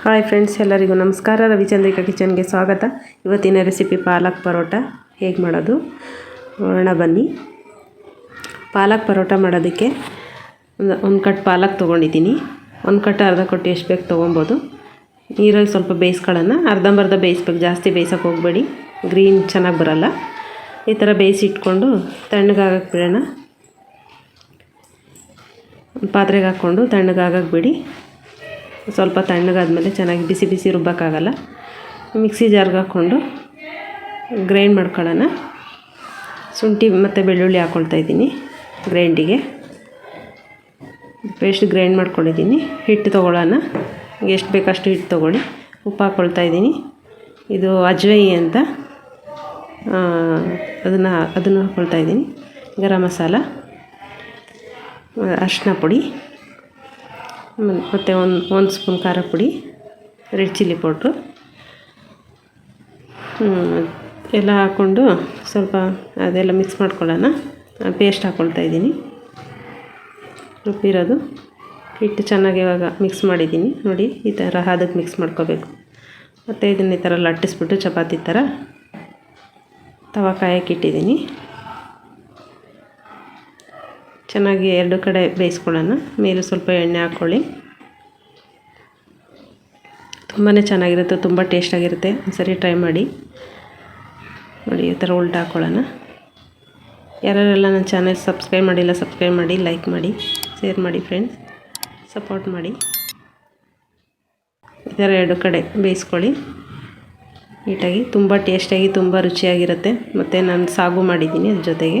Hi friends, ಎಲ್ಲರಿಗೂ ನಮಸ್ಕಾರ. ರವಿಚಂದ್ರಿಕಾ ಕಿಚನ್ಗೆ ಸ್ವಾಗತ. ಇವತ್ತಿನ ರೆಸಿಪಿ ಪಾಲಕ್ ಪರೋಟ. ಹೇಗೆ ಮಾಡೋದು? ನೋಡೋಣ, ಬನ್ನಿ. ಪಾಲಕ್ ಪರೋಟ ಮಾಡೋದಕ್ಕೆ ಒಂದು ಒಂದು ಕಟ್ ಪಾಲಕ್ ತೊಗೊಂಡಿದ್ದೀನಿ. ಒಂದು ಕಟ್ ಅರ್ಧ ಕೊಟ್ಟು ಎಷ್ಟು ಬೇಕು ತೊಗೊಬೋದು. ನೀರಲ್ಲಿ ಸ್ವಲ್ಪ ಬೇಯಿಸ್ಕೊಳ್ಳೋಣ. ಅರ್ಧಂಬರ್ಧ ಬೇಯಿಸ್ಬೇಕು. ಜಾಸ್ತಿ ಬೇಯಿಸೋಕೆ ಹೋಗಬೇಡಿ. ಗ್ರೀನ್ ಚೆನ್ನಾಗಿ ಬರೋಲ್ಲ. ಈ ಥರ ಬೇಯಿಸಿ ಇಟ್ಕೊಂಡು ತಣ್ಣಗಾಗಕ್ಕೆ ಬಿಡೋಣ. ಪಾತ್ರೆಗೆ ಹಾಕ್ಕೊಂಡು ತಣ್ಣಗಾಗಕ್ಕೆ ಬಿಡಿ. ಸ್ವಲ್ಪ ತಣ್ಣಗಾದ್ಮೇಲೆ ಚೆನ್ನಾಗಿ ಬಿಸಿ ಬಿಸಿ ರುಬ್ಬೋಕ್ಕಾಗಲ್ಲ. ಮಿಕ್ಸಿ ಜಾರ್ಗೆ ಹಾಕ್ಕೊಂಡು ಗ್ರೈಂಡ್ ಮಾಡ್ಕೊಳ್ಳೋಣ. ಶುಂಠಿ ಮತ್ತು ಬೆಳ್ಳುಳ್ಳಿ ಹಾಕ್ಕೊಳ್ತಾ ಇದ್ದೀನಿ ಗ್ರೈಂಡಿಗೆ. ಪೇಸ್ಟ್ ಗ್ರೈಂಡ್ ಮಾಡ್ಕೊಂಡಿದ್ದೀನಿ. ಹಿಟ್ಟು ತೊಗೊಳ್ಳೋಣ. ಎಷ್ಟು ಬೇಕಷ್ಟು ಹಿಟ್ಟು ತೊಗೊಳ್ಳಿ. ಉಪ್ಪು ಹಾಕ್ಕೊಳ್ತಾ ಇದ್ದೀನಿ. ಇದು ಅಜ್ವೈ ಅಂತ ಅದನ್ನು ಅದನ್ನು ಹಾಕ್ಕೊಳ್ತಾ ಇದ್ದೀನಿ. ಗರಂ ಮಸಾಲ, ಅರಿಶಿನ ಪುಡಿ. ಮತ್ತು ಒಂದು ಒಂದು ಸ್ಪೂನ್ ಖಾರ ಪುಡಿ, ರೆಡ್ ಚಿಲ್ಲಿ ಪೌಡ್ರು. ಎಲ್ಲ ಹಾಕ್ಕೊಂಡು ಸ್ವಲ್ಪ ಅದೆಲ್ಲ ಮಿಕ್ಸ್ ಮಾಡ್ಕೊಳ್ಳೋಣ. ಪೇಸ್ಟ್ ಹಾಕ್ಕೊಳ್ತಾ ಇದ್ದೀನಿ. ರುಬ್ಬಿರೋದು ಹಿಟ್ಟು ಚೆನ್ನಾಗಿ ಇವಾಗ ಮಿಕ್ಸ್ ಮಾಡಿದ್ದೀನಿ. ನೋಡಿ, ಈ ಥರ ಹದಕ್ಕೆ ಮಿಕ್ಸ್ ಮಾಡ್ಕೋಬೇಕು. ಮತ್ತು ಇದನ್ನ ಈ ಥರ ಲಟ್ಟಿಸ್ಬಿಟ್ಟು ಚಪಾತಿ ಥರ ತವಾ ಕಾಯಕ್ಕೆ ಇಟ್ಟಿದ್ದೀನಿ. ಚೆನ್ನಾಗಿ ಎರಡು ಕಡೆ ಬೇಯಿಸ್ಕೊಳ್ಳೋಣ. ಮೇಲೆ ಸ್ವಲ್ಪ ಎಣ್ಣೆ ಹಾಕ್ಕೊಳ್ಳಿ. ತುಂಬಾ ಚೆನ್ನಾಗಿರುತ್ತೆ, ತುಂಬ ಟೇಸ್ಟಾಗಿರುತ್ತೆ ಸರಿ ಟ್ರೈ ಮಾಡಿ. ನೋಡಿ, ಈ ಥರ ಉಲ್ಟ ಹಾಕ್ಕೊಳ್ಳೋಣ. ಯಾರ್ಯಾರೆಲ್ಲ ನನ್ನ ಚಾನೆಲ್ ಸಬ್ಸ್ಕ್ರೈಬ್ ಮಾಡಿಲ್ಲ ಸಬ್ಸ್ಕ್ರೈಬ್ ಮಾಡಿ ಲೈಕ್ ಮಾಡಿ ಶೇರ್ ಮಾಡಿ ಫ್ರೆಂಡ್ಸ್ ಸಪೋರ್ಟ್ ಮಾಡಿ. ಈ ಥರ ಎರಡು ಕಡೆ ಬೇಯಿಸ್ಕೊಳ್ಳಿ. ನೀಟಾಗಿ, ತುಂಬ ಟೇಸ್ಟಾಗಿ ತುಂಬ ರುಚಿಯಾಗಿರುತ್ತೆ. ಮತ್ತು ನಾನು ಸಾಗು ಮಾಡಿದ್ದೀನಿ ಅದ್ರ ಜೊತೆಗೆ.